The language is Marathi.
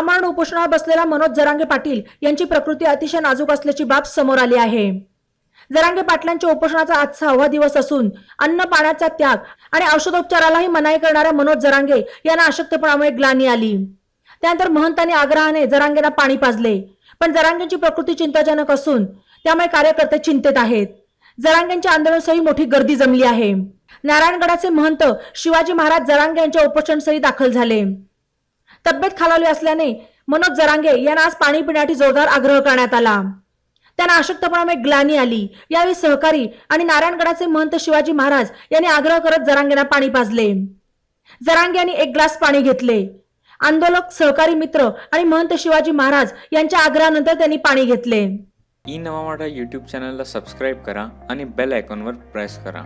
आमरण उपोषणावर बसलेला मनोज जरांगे पाटील यांची प्रकृती अतिशय नाजूक असल्याची बाब समोर आली आहे. जरांगे पाटलांच्या उपोषणाचा आज सहावा दिवस असून अन्न पाण्याचा त्याग आणि औषधोपचारालाही मनाई करणाऱ्या मनोज जरांगे यांना अशक्तपणामुळे ग्लानी आली. त्यानंतर महंतांनी आग्रहाने जरांगेला पाणी पाजले. पण जरांगेंची प्रकृती चिंताजनक असून त्यामुळे कार्यकर्ते चिंतेत आहेत. जरांगेंच्या आंदोलनासही मोठी गर्दी जमली आहे. नारायणगडाचे महंत शिवाजी महाराज जरांगे यांच्या उपोषणसही दाखल झाले. तब्येत खालावली असल्याने मनोज जरांगे यांना आज पाणी पिण्यासाठी जोरदार आग्रह करण्यात आला. त्यांना अशक्तपणामुळे ग्लानी आली. यावेळी सहकारी आणि नारायणगडाचे महंत शिवाजी महाराज यांनी आग्रह करत जरांगेना पाणी पाजले. जरांगे यांनी एक ग्लास पाणी घेतले. आंदोलक सहकारी मित्र आणि महंत शिवाजी महाराज यांच्या आग्रहानंतर त्यांनी पाणी घेतले. ई नवा मराठा यूट्यूब चॅनलला सबस्क्राईब करा आणि बेल आयकॉनवर प्रेस करा.